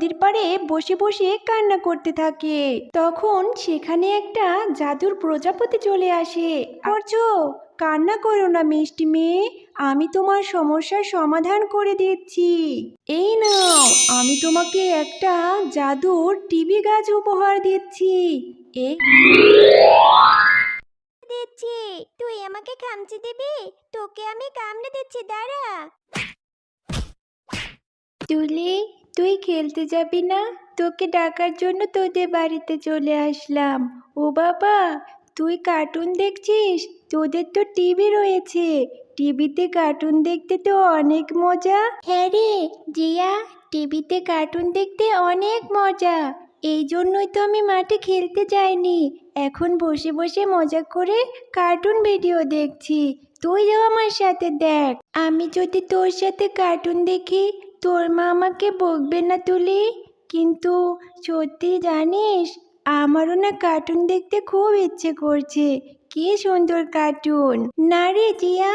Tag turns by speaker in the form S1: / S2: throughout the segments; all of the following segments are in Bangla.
S1: নদীর পাড়ে বসে বসে কান্না করতে থাকে। তখন সেখানে একটা জাদুর প্রজাপতি চলে আসে। করছ কান্না করো না মিষ্টি মেয়ে আমি তোমার সমস্যার সমাধান করে দিচ্ছি। এই নাও আমি তোমাকে একটা জাদুর টিভি গাছ উপহার দিচ্ছি। এই
S2: দিচ্ছি তুই আমাকে খামচি দিবি? তোকে আমি কামড়ে দিচ্ছি দাঁড়া।
S1: তুলি তুই খেলতে যাবি না? তোকে ডাকার জন্য তোদের বাড়িতে চলে আসলাম। ও বাবা, তুই কার্টুন দেখছিস? তোদের তো টিভি রয়েছে। টিভিতে কার্টুন দেখতে তো অনেক মজা। হ্যাঁ রে, জিয়া টিভিতে কার্টুন দেখতে অনেক মজা। এই জন্যই তো আমি মাঠে খেলতে যাইনি। এখন বসে বসে মজা করে কার্টুন ভিডিও দেখছি। তুইও আমার সাথে দেখ। আমি যদি তোর সাথে কার্টুন দেখি তোর মা আমাকে বকবে না তুলি? কিন্তু সত্যি জানিস, আমারও না কার্টুন দেখতে খুব ইচ্ছে করছে। কি সুন্দর কার্টুন না রে জিয়া,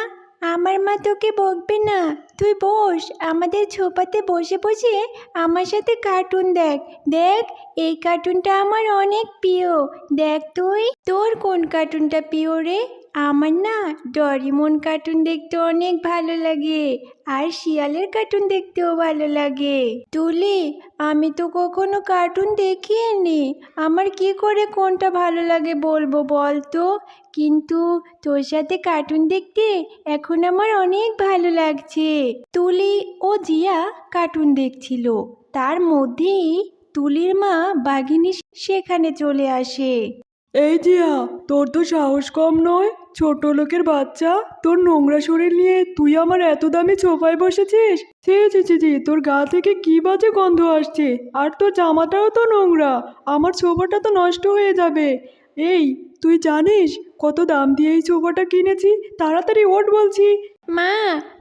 S1: আমার মা তোকে বকবে না। তুই বস, আমাদের ছোপাতে বসে বসে আমার সাথে কার্টুন দেখ। দেখ, এই কার্টুনটা আমার অনেক প্রিয়। দেখ তুই, তোর কোন কার্টুনটা প্রিয় রে? আমার না ডরিমন কার্টুন দেখতে অনেক ভালো লাগে, আর শিয়ালের কার্টুন দেখতেও ভালো লাগে। তুলি আমি তো কখনো কার্টুন দেখিনি। আমার কি করে কোনটা ভালো লাগে বলব বল তো? কিন্তু তোর সাথে কার্টুন দেখতে এখন আমার অনেক ভালো লাগছে। তুলি ও জিয়া কার্টুন দেখছিল। তার মধ্যেই তুলির মা বাঘিনী সেখানে চলে আসে।
S3: এই জিয়া, তোর তো সাহস কম নয়। ছোট লোকের বাচ্চা, তোর নোংরা শরীর নিয়ে তুই আমার এত দামি সোফায় বসেছিস? তোর গা থেকে কি বাজে গন্ধ আসছে? আর তোর জামাটাও তো নোংরা, আমার সোফাটা তো নষ্ট হয়ে যাবে। এই, তুই জানিস কত দাম দিয়ে এই সোফাটা কিনেছি? তাড়াতাড়ি ওঠ বলছি।
S1: মা,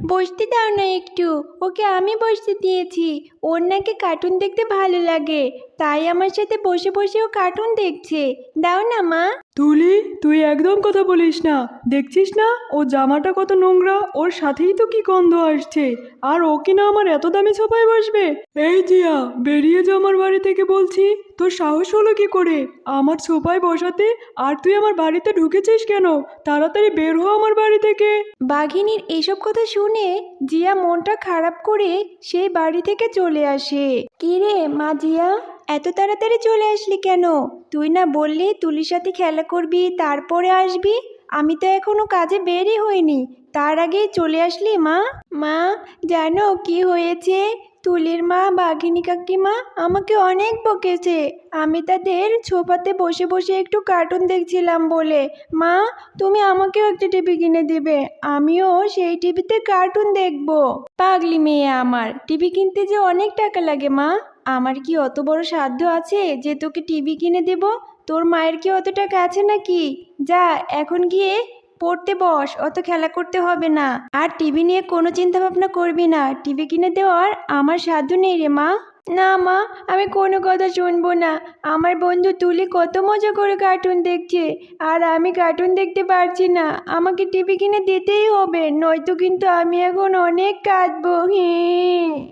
S1: বসতে দাও না একটু। ওকে আমি বসতে দিয়েছি। ওর নাকি কার্টুন দেখতে ভালো লাগে। তাই আমার সাথে বসে বসে ও কার্টুন দেখছে। দাও না মা।
S3: তুলি, তুই একদম কথা বলিস না। দেখছিস না ও জামাটা কত নোংরা, ওর সাথেই তো কি গন্ধ আসছে। আর ও কিনা আমার এত দামি সোফায় বসবে? এই জিয়া, বেরিয়ে যা আমার বাড়ি থেকে বলছি। তোর সাহস হলো কি করে? আমার সোফায় বসাতে আর তুই আমার বাড়িতে ঢুকেছিস কেন? তাড়াতাড়ি বের হো আমার বাড়ি থেকে।
S1: বাঘিনীর এসব কথা শুনে জিয়া মনটা খারাপ করে সেই বাড়ি থেকে চলে আসে। কিরে মা জিয়া? এত তাড়াতাড়ি চলে আসলি কেন? তুই না বললি তুলির সাথে খেলা করবি, তারপরে আসবি? আমি তো এখনও কাজে বেরই হইনি। তার আগেই চলে আসলি, মা? মা, জানো কি হয়েছে? তুলির মা, বাঘিনী কাকিমা আমাকে অনেক বকেছে। আমি তাদের ছোপাতে বসে বসে একটু কার্টুন দেখছিলাম বলে। মা, তুমি আমাকেও একটা টিভি কিনে দিবে। আমিও সেই টিভিতে কার্টুন দেখব। পাগলি মেয়ে আমার, টিভি কিনতে যে অনেক টাকা লাগে, মা। আমার কি অত বড় সাধ্য আছে যে তোকে টিভি কিনে দেব? তোর মায়ের কি অত টাকা আছে নাকি? যা, এখন গিয়ে পড়তে বস, অত খেলা করতে হবে না। আর টিভি নিয়ে কোনো চিন্তা ভাবনা করবি না। টিভি কিনে দেওয়ার আমার সাধ্য নেই রে মা। না, মা, আমি কোনো কথা শুনব না। আমার বন্ধু তুলি কত মজা করে কার্টুন দেখছে। আর আমি কার্টুন দেখতে পারছি না। আমাকে টিভি কিনে দিতেই হবে, নয়তো কিন্তু আমি এখন অনেক কাঁদবো। হি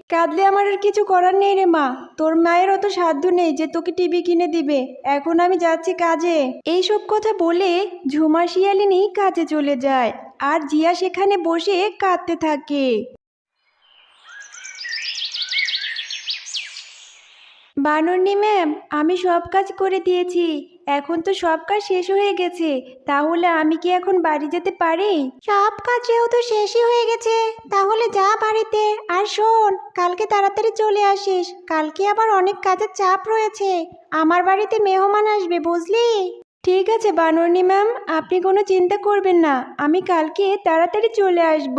S1: কাঁদলে আমার আর কিছু করার নেই রে, মা। তোর মায়ের অত সাধ্য নেই যে তোকে টিভি কিনে দিবে। এখন আমি যাচ্ছি কাজে। এইসব কথা বলে ঝুমা শিয়ালিনী কাজে চলে যায়। আর জিয়া সেখানে বসে কাঁদতে থাকে। বানরনি ম্যাম আমি সব কাজ করে দিয়েছি। এখন তো সব কাজ শেষ হয়ে গেছে। তাহলে আমি কি এখন বাড়ি যেতে পারি?
S2: সব কাজ যেহেতু শেষই হয়ে গেছে তাহলে যা বাড়িতে। আর শোন কালকে তাড়াতাড়ি চলে আসিস। কালকে আবার অনেক কাজের চাপ রয়েছে। আমার বাড়িতে মেহমান আসবে বুঝলি?
S1: ঠিক আছে বানরনি ম্যাম আপনি কোনো চিন্তা করবেন না। আমি কালকে তাড়াতাড়ি চলে আসব।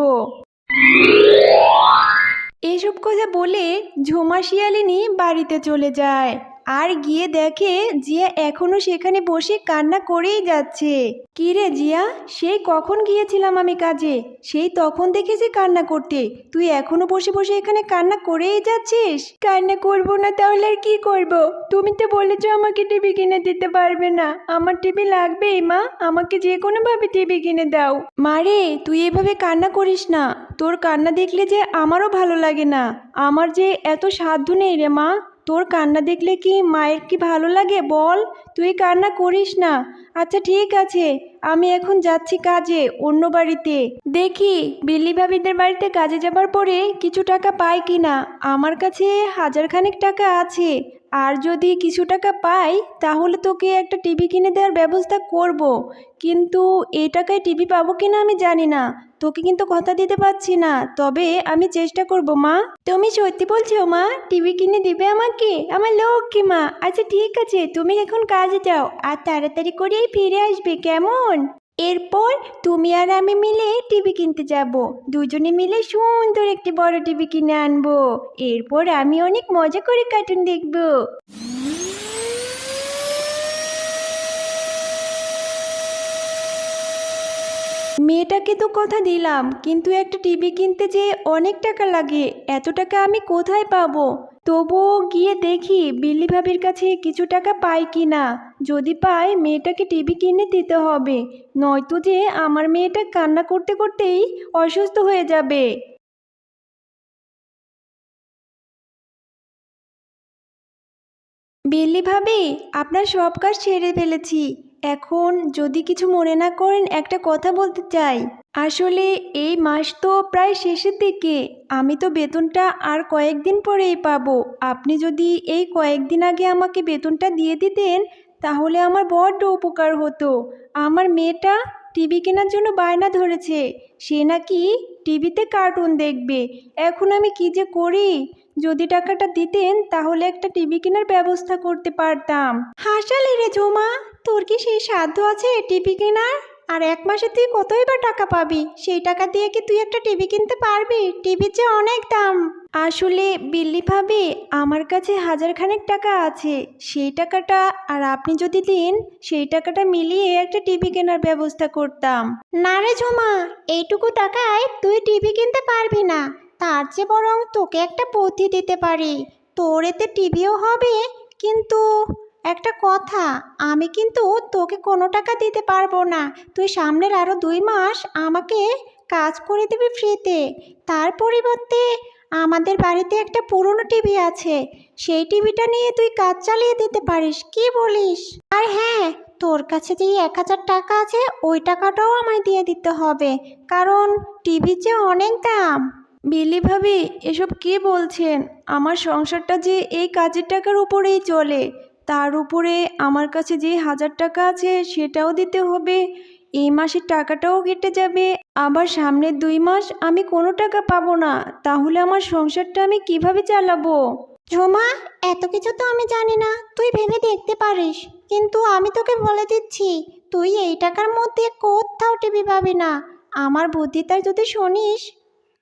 S1: এসব কথা বলে ঝুমা শিয়ালিনী বাড়িতে চলে যায়। আর গিয়ে দেখে জিয়া এখনও সেখানে বসে কান্না করেই যাচ্ছে। কি রে জিয়া? সেই কখন গিয়েছিলাম আমি কাজে? সেই তখন দেখেছি কান্না করতে। তুই এখনও বসে বসে এখানে কান্না করেই যাচ্ছিস? কান্না করব না তাহলে আর কি করব? তুমি তো বলেছ আমাকে টিভি কিনে দিতে পারবে না। আমার টিভি লাগবেই, মা। আমাকে যে কোনোভাবে টিভি কিনে দাও। মারে তুই এভাবে কান্না করিস না। তোর কান্না দেখলে যে আমারও ভালো লাগে না। আমার যে এত সাধ্য নেই রে, মা। তোর কান্না দেখলে কি মায়ের কি ভালো লাগে? বল, তুই কান্না করিস না। আচ্ছা ঠিক আছে, আমি এখন যাচ্ছি কাজে, অন্য বাড়িতে। দেখি, বিল্লি ভাবিদের বাড়িতে কাজে যাবার পরে কিছু টাকা পাই কি না আমার কাছে হাজারখানেক টাকা আছে। আর যদি কিছু টাকা পাই, তাহলে তোকে একটা টিভি কিনে দেওয়ার ব্যবস্থা করব। কিন্তু এই টাকায় টিভি পাবো কিনা আমি জানি না। তোকে কিন্তু কথা দিতে পারছি না। তবে আমি চেষ্টা করব, মা। তুমি সত্যি বলছো, মা? টিভি কিনে দিবে আমাকে? আমার লক্ষ্মী মা। আচ্ছা ঠিক আছে। তুমি এখন কাজে যাও। আর তাড়াতাড়ি করেই ফিরে আসবে, কেমন? এরপর তুমি আর আমি মিলে টিভি কিনতে যাব। দুজনে মিলে সুন্দর একটি বড় টিভি কিনে আনব। এরপর আমি অনেক মজা করে কার্টুন দেখব। মেয়েটাকে তো কথা দিলাম, কিন্তু একটা টিভি কিনতে যে অনেক টাকা লাগে, এত টাকা আমি কোথায় পাবো? তবুও গিয়ে দেখি বিল্লি ভাবির কাছে কিছু টাকা পাই কি না যদি পাই, মেয়েটাকে টিভি কিনে দিতে হবে, নয়তো যে আমার মেয়েটা কান্না করতে করতেই অসুস্থ হয়ে যাবে। বিল্লি ভাবি, আপনার সব কাজ ছেড়ে ফেলেছি। এখন যদি কিছু মনে না করেন, একটা কথা বলতে চাই। আসলে এই মাস তো প্রায় শেষের দিকে। আমি তো বেতনটা আর কয়েকদিন পরেই পাবো। আপনি যদি এই কয়েকদিন আগে আমাকে বেতনটা দিয়ে দিতেন, তাহলে আমার বড্ড উপকার হতো। আমার মেয়েটা টিভি কেনার জন্য বায়না ধরেছে। সে নাকি টিভিতে কার্টুন দেখবে। এখন আমি কি যে করি? যদি টাকাটা দিতেন, তাহলে একটা টিভি কেনার ব্যবস্থা করতে পারতাম। হাসালি রে ঝুমা, তোর কি সেই সাধ্য আছে টিভি কেনার? আর এক মাসে তুই কতই বা টাকা পাবি? সেই টাকা দিয়ে কি তুই একটা টিভি কিনতে পারবি? টিভির যে অনেক দাম। আসলে বিল্লি ভাবি, আমার কাছে হাজারখানেক টাকা আছে। সেই টাকাটা আর আপনি যদি দিন, সেই টাকাটা মিলিয়ে একটা টিভি কেনার ব্যবস্থা করতাম।
S2: না রে ঝুমা, এইটুকু টাকায় তুই টিভি কিনতে পারবি না। তার চেয়ে বরং তোকে একটা বুদ্ধি দিতে পারি। তোর এতে টিভিও হবে, কিন্তু একটা কথা, আমি কিন্তু তোকে কোনো টাকা দিতে পারব না। তুই সামনের আরও দুই মাস আমাকে কাজ করে দিবি ফ্রিতে। তার পরিবর্তে আমাদের বাড়িতে একটা পুরনো টিভি আছে। সেই টিভিটা নিয়ে তুই কাজ চালিয়ে দিতে পারিস, কি বলিস? আর হ্যাঁ তোর কাছে যে এক হাজার টাকা আছে, ওই টাকাটাও আমায় দিয়ে দিতে হবে। কারণ টিভির যে অনেক দাম।
S1: বিলি ভাবি এসব কি বলছেন? আমার সংসারটা যে এই কাজের টাকার উপরেই চলে, তার উপরে আমার কাছে যে হাজার টাকা আছে সেটাও দিতে হবে। এই মাসের টাকাটাও কেটে যাবে। আবার সামনের দুই মাস আমি কোনো টাকা পাবো না, তাহলে আমার সংসারটা আমি কীভাবে চালাবো?
S2: ঝোমা, এত কিছু তো আমি জানি না, তুই ভেবে দেখতে পারিস। কিন্তু আমি তোকে বলে দিচ্ছি, তুই এই টাকার মধ্যে কোথাও টিভি পাবি না। আমার বুদ্ধিটা যদি শুনিস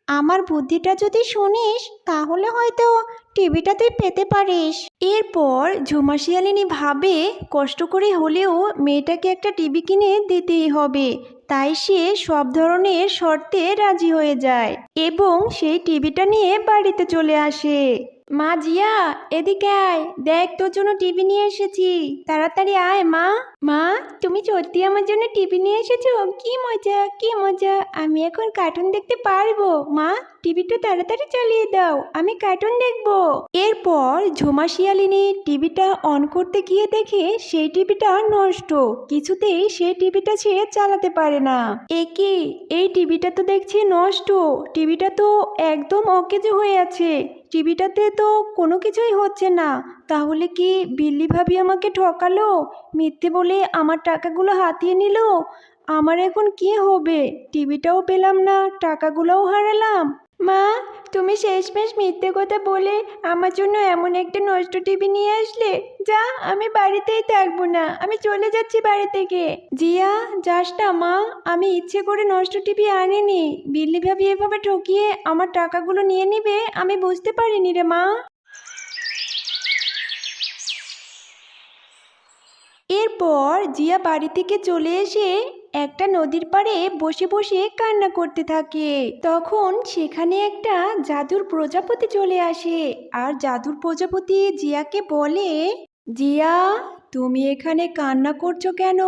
S2: আমার বুদ্ধিটা যদি শুনিস, তাহলে হয়তো টিভিটা তুই পেতে পারিস।
S1: এরপর ঝুমা শিয়ালিনী ভাবে কষ্ট করে হলেও মেয়েটাকে একটা টিভি কিনে দিতেই হবে। তাই সে সব ধরনের শর্তে রাজি হয়ে যায় এবং সেই টিভিটা নিয়ে বাড়িতে চলে আসে। মা জিয়া, এদিকে আয়। দেখ তোর জন্য টিভি নিয়ে এসেছি। তাড়াতাড়ি আয় মা। মা, তুমি সত্যি আমার জন্য টিভি নিয়ে এসেছ? কি মজা কি মজা। আমি এখন কার্টুন দেখতে পারব। মা, টিভিটা তাড়াতাড়ি চালিয়ে দাও। আমি কার্টুন দেখব। এরপর ঝুমা শিয়ালিনী টিভিটা অন করতে গিয়ে দেখে সেই টিভিটা নষ্ট। কিছুতেই সেই টিভিটা সে চালাতে পারে না। এ কি এই টিভিটা তো দেখছি নষ্ট। টিভিটা তো একদম অকেজ হয়ে আছে। টিভিটাতে তো কোনো কিছুই হচ্ছে না। তাহলে কি বিল্লি ভাবি আমাকে ঠকালো? মিথ্যে বলে আমার টাকাগুলো হাতিয়ে নিল? আমার এখন কি হবে? টিভিটাও পেলাম না টাকাগুলোও হারালাম। মা তুমি শেষমেশ মিথ্যে কথা বলে আমার জন্য এমন একটা নষ্ট টিভি নিয়ে আসলে? যা আমি বাড়িতেই থাকব না আমি চলে যাচ্ছি বাড়ি থেকে। জিয়া যাস না মা আমি ইচ্ছে করে নষ্ট টিভি আনিনি। বিল্লি ভাবি এভাবে ঠকিয়ে আমার টাকাগুলো নিয়ে নিবে? আমি বুঝতে পারিনি রে মা। এরপর জিয়া বাড়ি থেকে চলে এসে একটা নদীর পাড়ে বসে বসে কান্না করতে থাকে। তখন সেখানে একটা জাদুর প্রজাপতি চলে আসে। আর জাদুর প্রজাপতি জিয়াকে বলে, জিয়া, তুমি এখানে কান্না করছ কেন?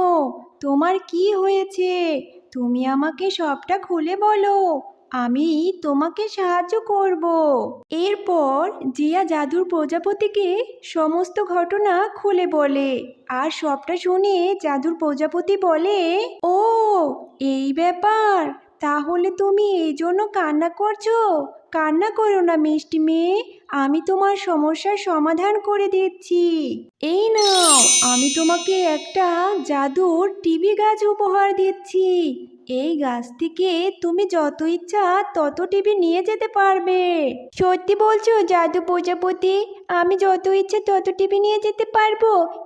S1: তোমার কি হয়েছে? তুমি আমাকে সবটা খুলে বলো। আমি তোমাকে সাহায্য করব। এরপর জিয়া জাদুর প্রজাপতিকে সমস্ত ঘটনা খুলে বলে আর সবটা শুনে জাদুর প্রজাপতি বলে, ও, এই ব্যাপার। তাহলে তুমি এই জন্য কান্না করছ? কান্না করো না, মিষ্টি মেয়ে। আমি তোমার সমস্যার সমাধান করে দিচ্ছি। এই নাও, আমি তোমাকে একটা জাদুর টিভি গাছ উপহার দিচ্ছি। এই গাছ থেকে তুমি যত ইচ্ছা তত টিভি নিয়ে যেতে পারবে। সত্যি বলছো, জাদু প্রজাপতি? আমি যত ইচ্ছা তত টিভি নিয়ে যেতে পারব।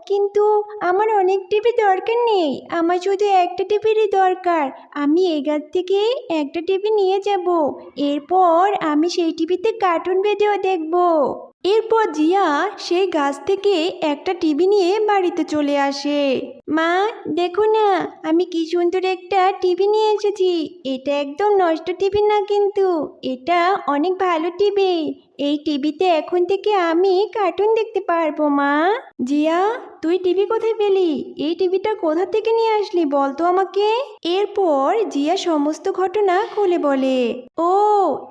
S1: কিন্তু আমার অনেক টিভি দরকার নেই। আমার শুধু একটা টিভিরই দরকার। আমি এই গাছ থেকে একটা টিভি নিয়ে যাব। এরপর আমি সেই টিভিতে কার্টুন ভিডিও দেখব। এরপর জিয়া সেই গাছ থেকে একটা টিভি নিয়ে বাড়িতে চলে আসে। মা, দেখো না, আমি কি সুন্দর একটা টিভি নিয়ে এসেছি। এটা একদম নষ্ট টিভি না কিন্তু, এটা অনেক ভালো টিভি। এই টিভিতে এখন থেকে আমি কার্টুন দেখতে পারব, মা। জিয়া, তুই টিভি কোথায় পেলি? এই টিভিটা কোথা থেকে নিয়ে আসলি বল তো আমাকে? এরপর জিয়া সমস্ত ঘটনা খুলে বলে, ও,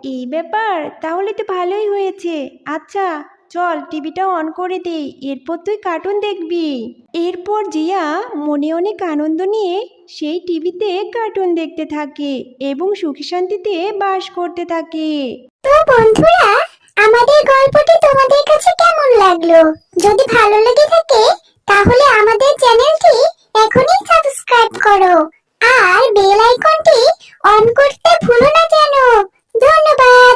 S1: এই ব্যাপার? তাহলে তো ভালোই হয়েছে। আচ্ছা চল টিভিটা অন করে দে এরপর তুই কার্টুন দেখবি। এরপর জিয়া মনে অনেক আনন্দ নিয়ে সেই টিভিতে কার্টুন দেখতে থাকে এবং সুখী শান্তিতে বাস করতে থাকে।
S2: আমাদের গল্পটি তোমাদের কাছে কেমন লাগল? যদি ভালো লেগে থাকে, তাহলে আমাদের চ্যানেলটি এখনই সাবস্ক্রাইব করো। আর বেল আইকনটি অন করতে ভুলো না যেন। ধন্যবাদ।